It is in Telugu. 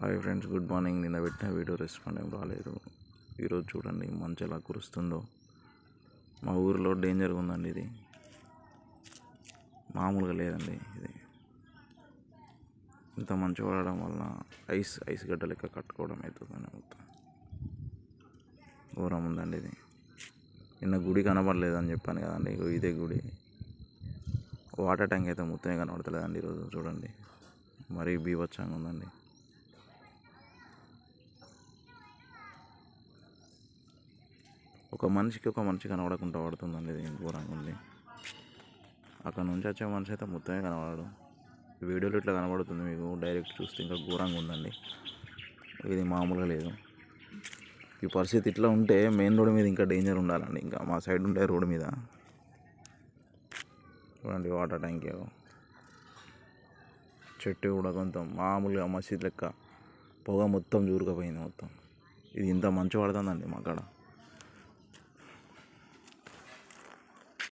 Hi friends good morning. నిన్న పెట్టిన వీడియో రెస్పాండ్ ఏం రాలేదు. ఈరోజు చూడండి మంచి ఎలా కురుస్తుందో. మా ఊరిలో డేంజర్గా ఉందండి ఇది. మామూలుగా లేదండి ఇది. ఇంత మంచి పడడం వలన ఐస్ ఐస్ గడ్డ లెక్క కట్టుకోవడం అవుతుందని మొత్తం ఘోరం ఉందండి ఇది. నిన్న గుడి కనబడలేదని చెప్పాను కదండి ఇదే గుడి. వాటర్ ట్యాంక్ అయితే మొత్తమే కనబడతలేదండి ఈరోజు చూడండి. మరీ బీభత్సంగా ఉందండి. ఒక మనిషికి ఒక మనిషి కనబడకుండా పడుతుందండి ఇది ఘోరంగా ఉంది? అక్కడ నుంచి వచ్చే మనిషి అయితే మొత్తమే కనబడడు. వీడియోలో ఇట్లా కనబడుతుంది మీకు డైరెక్ట్ చూస్తే ఇంకా ఘోరంగా ఉందండి. ఇది మామూలుగా లేదు. ఈ పరిస్థితి ఇట్లా ఉంటే మెయిన్ రోడ్ మీద ఇంకా డేంజర్ ఉండాలండి. ఇంకా మా సైడ్ ఉండే రోడ్ మీద. చూడండి వాటర్ ట్యాంక్ చెట్టు కూడా కొంత మామూలుగా మసీద్ లెక్క పొగ మొత్తం జూరుకపోయింది మొత్తం. ఇది ఇంత మంచు పడుతుందండి మా కాడ